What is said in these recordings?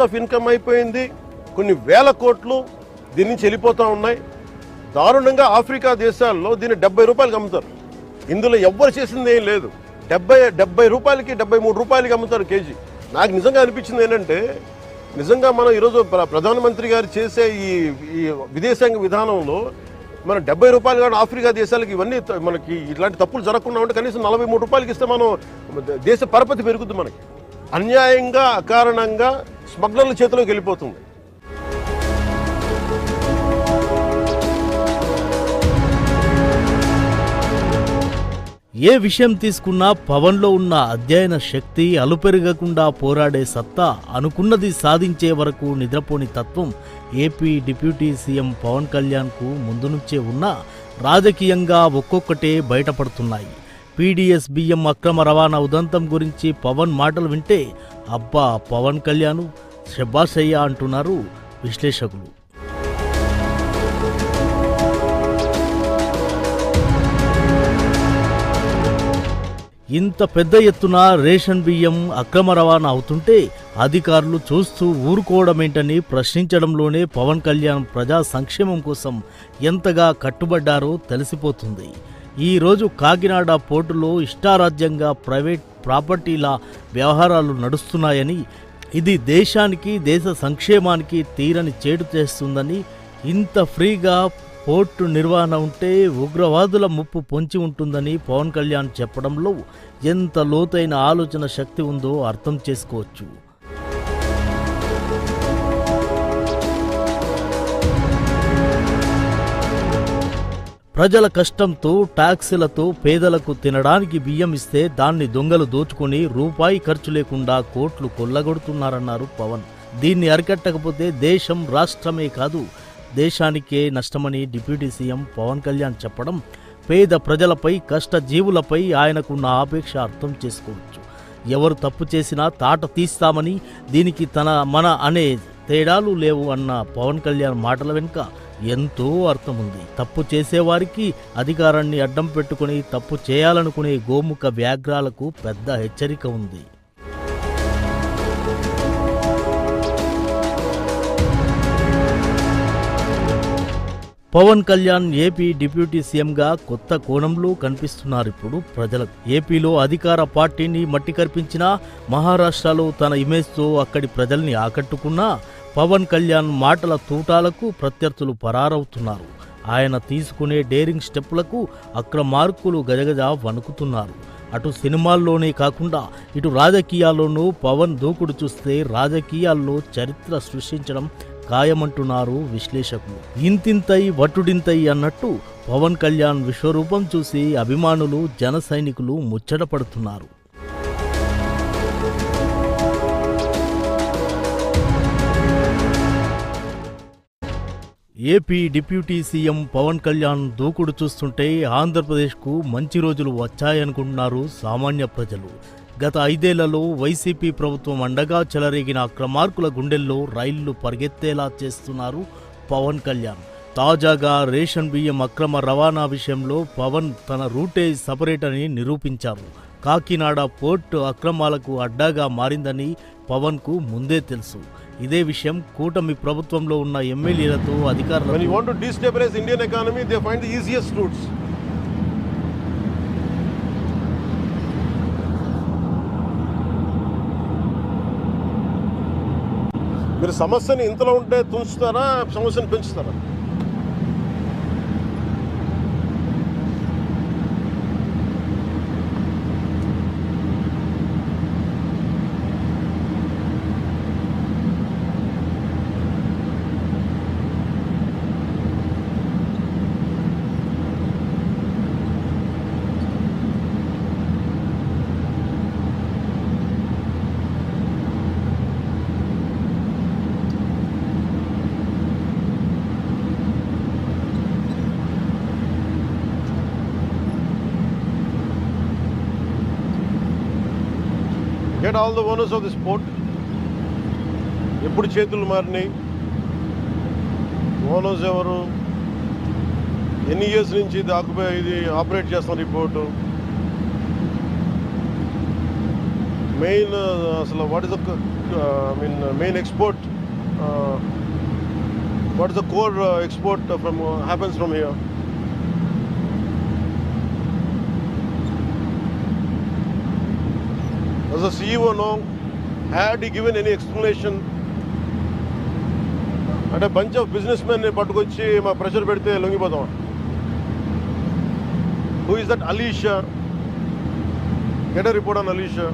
Of income అయిపోయింది. కొన్ని వేల కోట్లు దీని నుంచి వెళ్ళిపోతూ ఉన్నాయి. దారుణంగా ఆఫ్రికా దేశాల్లో దీన్ని డెబ్బై రూపాయలకి అమ్ముతారు. ఇందులో ఎవ్వరు చేసింది ఏం లేదు. డెబ్బై డెబ్బై రూపాయలకి డెబ్బై మూడు రూపాయలకి అమ్ముతారు కేజీ. నాకు నిజంగా అనిపించింది ఏంటంటే నిజంగా మనం ఈరోజు ప్ర- ప్రధానమంత్రి గారు చేసే ఈ ఈ విదేశాంగ విధానంలో మనం డెబ్బై రూపాయలు కానీ ఆఫ్రికా దేశాలకి ఇవన్నీ మనకి ఇట్లాంటి తప్పులు జరగకుండా ఉంటే కనీసం నలభై మూడు రూపాయలకి ఇస్తే మనం దేశ పరపతి పెరుగుద్ది మనకి. అన్యాయంగా అకారణంగా స్మగ్లర్ల చేతిలోకి వెళ్ళిపోతుంది. ఏ విషయం తీసుకున్నా పవన్లో ఉన్న అధ్యయన శక్తి అలుపెరగకుండా పోరాడే సత్తా అనుకున్నది సాధించే వరకు నిద్రపోని తత్వం ఏపీ డిప్యూటీ సీఎం పవన్ కళ్యాణ్కు ముందు నుంచే ఉన్న రాజకీయంగా ఒక్కొక్కటే బయటపడుతున్నాయి. పీడీఎస్ బియ్యం అక్రమ రవాణా ఉదంతం గురించి పవన్ మాటలు వింటే అబ్బా పవన్ కళ్యాణ్ శబాషయ్య అంటున్నారు విశ్లేషకులు. ఇంత పెద్ద ఎత్తున రేషన్ బియ్యం అక్రమ రవాణా అవుతుంటే అధికారులు చూస్తూ ఊరుకోవడమేంటని ప్రశ్నించడంలోనే పవన్ కళ్యాణ్ ప్రజా సంక్షేమం కోసం ఎంతగా కట్టుబడ్డారో తెలిసిపోతుంది. ఈరోజు కాకినాడ పోర్టులో ఇష్టారాజ్యంగా ప్రైవేట్ ప్రాపర్టీల వ్యవహారాలు నడుస్తున్నాయని ఇది దేశానికి దేశ సంక్షేమానికి తీరని చేటు చేస్తుందని ఇంత ఫ్రీగా పోర్టు నిర్వహణ ఉంటే ఉగ్రవాదుల ముప్పు పొంచి ఉంటుందని పవన్ కళ్యాణ్ చెప్పడంలో ఎంత లోతైన ఆలోచన శక్తి ఉందో అర్థం చేసుకోవచ్చు. ప్రజల కష్టంతో ట్యాక్సులతో పేదలకు తినడానికి బియ్యం ఇస్తే దాన్ని దొంగలు దోచుకొని రూపాయి ఖర్చు లేకుండా కోట్లు కొల్లగొడుతున్నారన్నారు పవన్. దీన్ని అరికట్టకపోతే దేశం రాష్ట్రమే కాదు దేశానికే నష్టమని డిప్యూటీ సీఎం పవన్ కళ్యాణ్ చెప్పడం పేద ప్రజలపై కష్టజీవులపై ఆయనకున్న ఆపేక్ష అర్థం చేసుకోవచ్చు. ఎవరు తప్పు చేసినా తాట తీస్తామని దీనికి తన మన అనే తేడాలు లేవు అన్న పవన్ కళ్యాణ్ మాటల వెనుక ఎంతో అర్థం ఉంది తప్పు చేసేవారికి అధికారాన్ని అడ్డం పెట్టుకుని తప్పు చేయాలనుకునే గోముఖ వ్యాఘ్రాలకు పెద్ద హెచ్చరిక ఉంది. పవన్ కళ్యాణ్ ఏపీ డిప్యూటీ సీఎంగా కొత్త కోణంలో కనిపిస్తున్నారు ఇప్పుడు ప్రజలకు. ఏపీలో అధికార పార్టీని మట్టి కర్పించినా మహారాష్ట్రలో తన ఇమేజ్తో అక్కడి ప్రజల్ని ఆకట్టుకున్నా పవన్ కళ్యాణ్ మాటల తూటాలకు ప్రత్యర్థులు పరారవుతున్నారు. ఆయన తీసుకునే డేరింగ్ స్టెప్లకు అక్రమార్కులు గజగజ వణుకుతున్నారు. అటు సినిమాల్లోనే కాకుండా ఇటు రాజకీయాల్లోనూ పవన్ దూకుడు చూస్తే రాజకీయాల్లో చరిత్ర సృష్టించడం ఖాయమంటున్నారు విశ్లేషకులు. ఇంతింతై వటుడింతై అన్నట్టు పవన్ కళ్యాణ్ విశ్వరూపం చూసి అభిమానులు జన సైనికులు ముచ్చటపడుతున్నారు. AP deputy CM Pawan Kalyan దూకుడు చూస్తుంటే ఆంధ్రప్రదేశ్కు మంచి రోజులు వచ్చాయనుకుంటున్నారు సామాన్య ప్రజలు. గత ఐదేళ్ళలో వైసీపీ ప్రభుత్వం అండగా చెలరేగిన అక్రమార్కుల గుండెల్లో రైళ్ళు పరిగెత్తేలా చేస్తున్నారు పవన్ కళ్యాణ్. తాజాగా రేషన్ బియ్యం అక్రమ రవాణా విషయంలో పవన్ తన రూటే సపరేట్ అని నిరూపించారు. కాకినాడ పోర్టు అక్రమాలకు అడ్డాగా మారిందని పవన్కు ముందే తెలుసు. ఇదే విషయం కూటమి ప్రభుత్వంలో ఉన్న ఎమ్మెల్యేలతో అధికారులు want to destabilize Indian economy, they find మీరు సమస్యని ఇంతలో ఉంటే తుంచుతారా? సమస్యను పెంచుతారా? At all the owners of the sport. ఎప్పుడు చేతులు మారినాయి? ఓనర్స్ ఎవరు? ఎన్ని ఇయర్స్ నుంచి ఇది ఇది ఆపరేట్ చేస్తున్న రిపోర్టు మెయిన్ అసలు what is the I mean main export what is the core export from happens from here uh, from uh, happens from here? Does the CEO know? Had he given any explanation? అంటే bunch of business men పట్టుకొచ్చి మా pressure పెడితే లొంగిపోతాం who is that Alisha get report on Alisha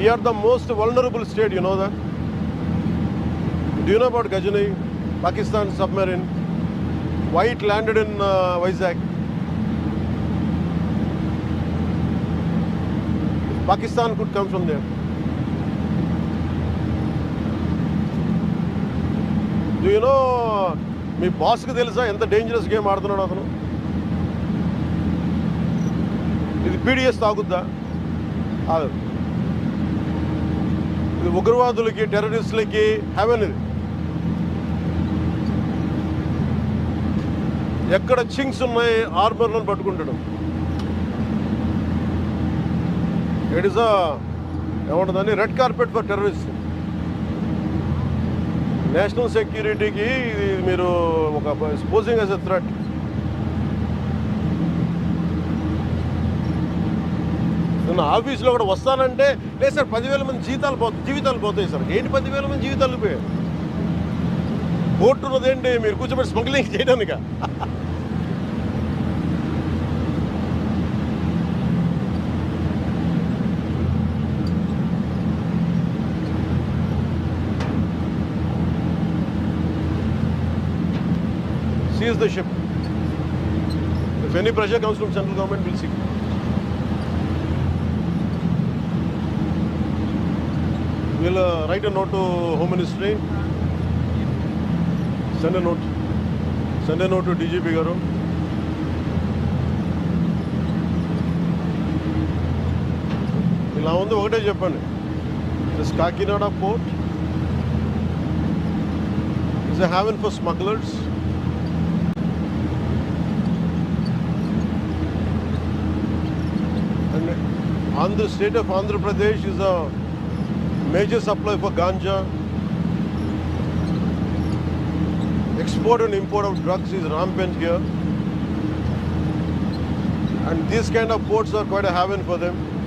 we are the most vulnerable state you know that do know about Ghazni Pakistan submarine white landed in Vizag Pakistan could comes from there do you know మీ బాస్కి తెలుసా ఎంత dangerous game ఆడుతున్నాడు అతను? ఇది PDS తాగుద్దా? అదే ఉగ్రవాదులకి టెర్రరిస్టులకి haven ఇది. ఎక్కడ Ching's ఉన్నాయి ఆర్మర్లను పట్టుకుంటాడు. It is ఏమంటుందని red carpet for terrorist. National సెక్యూరిటీకి ఇది మీరు ఒక స్పోజింగ్ యాజ్ ఎ థ్రెట్ నిన్న ఆఫీస్లో కూడా వస్తానంటే లేదు సార్ పదివేల మంది జీతాలు పో జీవితాలు పోతాయి సార్ ఏంటి పదివేల మంది జీవితాలు పోయాయి కోర్టు ఉన్నదేంటి మీరు కూర్చోబెట్టి స్మగ్లింగ్ చేయడానిక seize the ship. If any pressure comes from central government, we'll see. We'll uh, write a note to Home Ministry. Send a note. Send a note to DGP Garu. ఇలా ఉంది ఒకటే చెప్పండి this Kakinada port is a haven for smugglers And Andhra state of Andhra Pradesh is a major supply for ganja. Export and import of drugs is rampant here. And these kind of ports are quite a haven for them.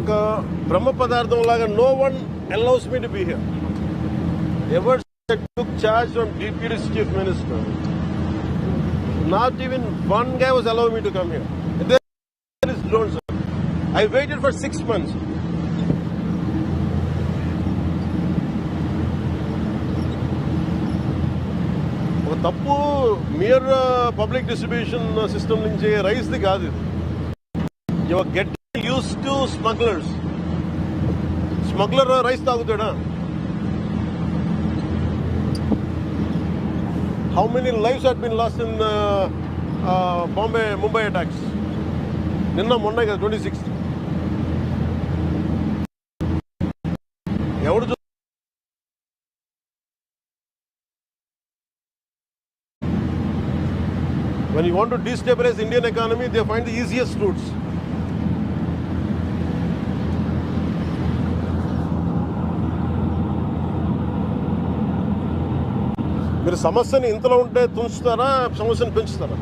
ఒక బ్రహ్మ పదార్థం లాగా no one allows me to be here ever took charge from deputy chief minister not even వన్గా was allow me to come here I waited for six months ఒక తప్పు mere public distribution system నుంచి రైస్ది కాదు ఇది. You get use to smugglers smuggler rice తాగుతాడా how many lives have been lost in Bombay Mumbai attacks నిన్న మొన్న కదా twenty sixth ఎవడు చూ- When you want to destabilize Indian economy, they find the easiest routes. మీరు సమస్యని ఇంతలో ఉంటే తుంచుతారా సమస్యను పెంచుతారా?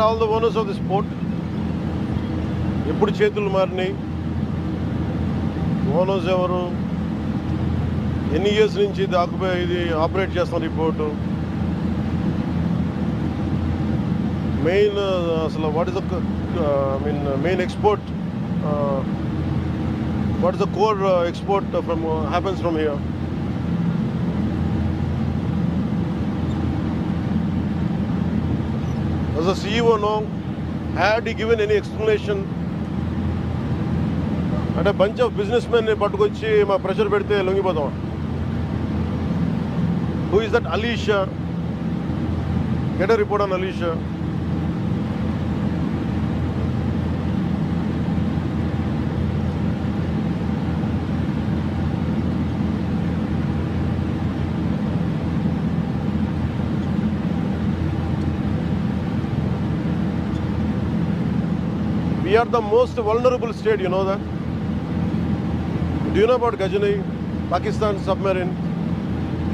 Get all the owners of the sport ఎప్పుడు చేతులు మారినాయి? ఓనర్స్ ఎవరు? ఎన్ని ఇయర్స్ నుంచి ఇది ఆక్యుపై ఇది ఆపరేట్ చేస్తున్నారు ఈ పోర్టు మెయిన్ అసలు what is the I mean main export what is the core export from happens from here As a CEO know? Had he given any explanation? అంటే bunch of business men పట్టుకొచ్చి మా pressure పెడితే లొంగిపోతాం who is that Alisha get report on Alisha we are the most vulnerable state you know that do know about Ghazni Pakistan submarine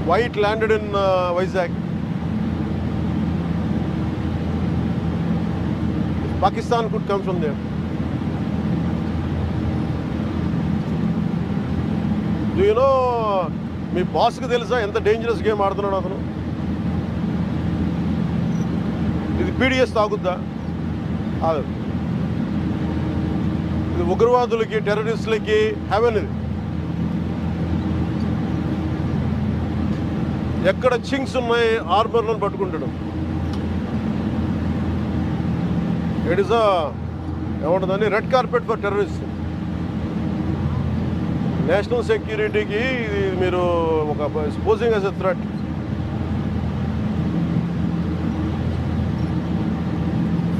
white landed in Vizag Pakistan could comes ఉంది నేనో మీ బాస్కి తెలుసా? ఎంత dangerous game ఆడుతున్నాడు అతను? ఇది PDS తాగుద్దా? అదే ఉగ్రవాదులకి టెర్రరిస్టులకి haven ఇది. ఎక్కడ చింగ్స్ ఉన్నాయి ఆర్మర్లను పట్టుకుంటాడు. It is ఏముంటుందని red carpet for terrorist. National సెక్యూరిటీకి ఇది మీరు ఒక స్పోజింగ్ యాజ్ ఎ థ్రెట్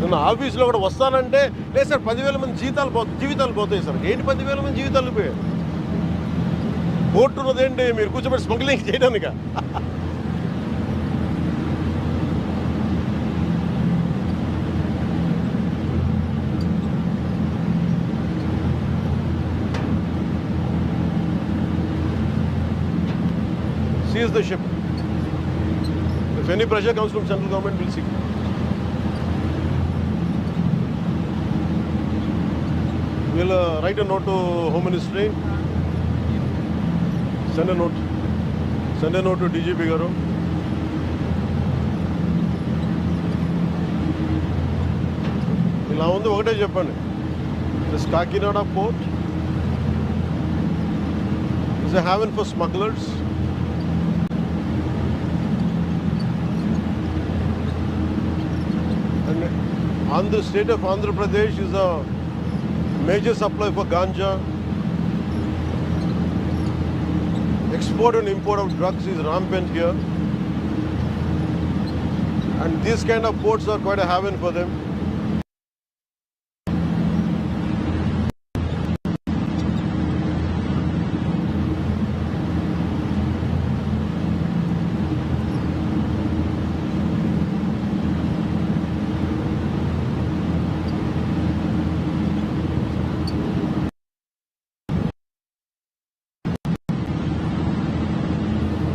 నిన్న ఆఫీస్లో కూడా వస్తానంటే లేదు సార్ పదివేల మంది జీతాలు పో జీవితాలు పోతాయి సార్. ఏంటి పదివేల మంది జీవితాలు పోయాయి కోర్టు ఉన్నదేంటి మీరు కూర్చోబెట్టి స్మగ్లింగ్ చేయడానిక? Seize the ship if any pressure comes from central government will see We'll uh, write a note to Home Ministry. Send a note. Send a note to DGP Garu. ఇలా ఉంది ఒకటే చెప్పండి this Kakinada port is a haven for smugglers And Andhra state of Andhra Pradesh is a major supply for ganja. Export and import of drugs is rampant here. And these kind of ports are quite a haven for them.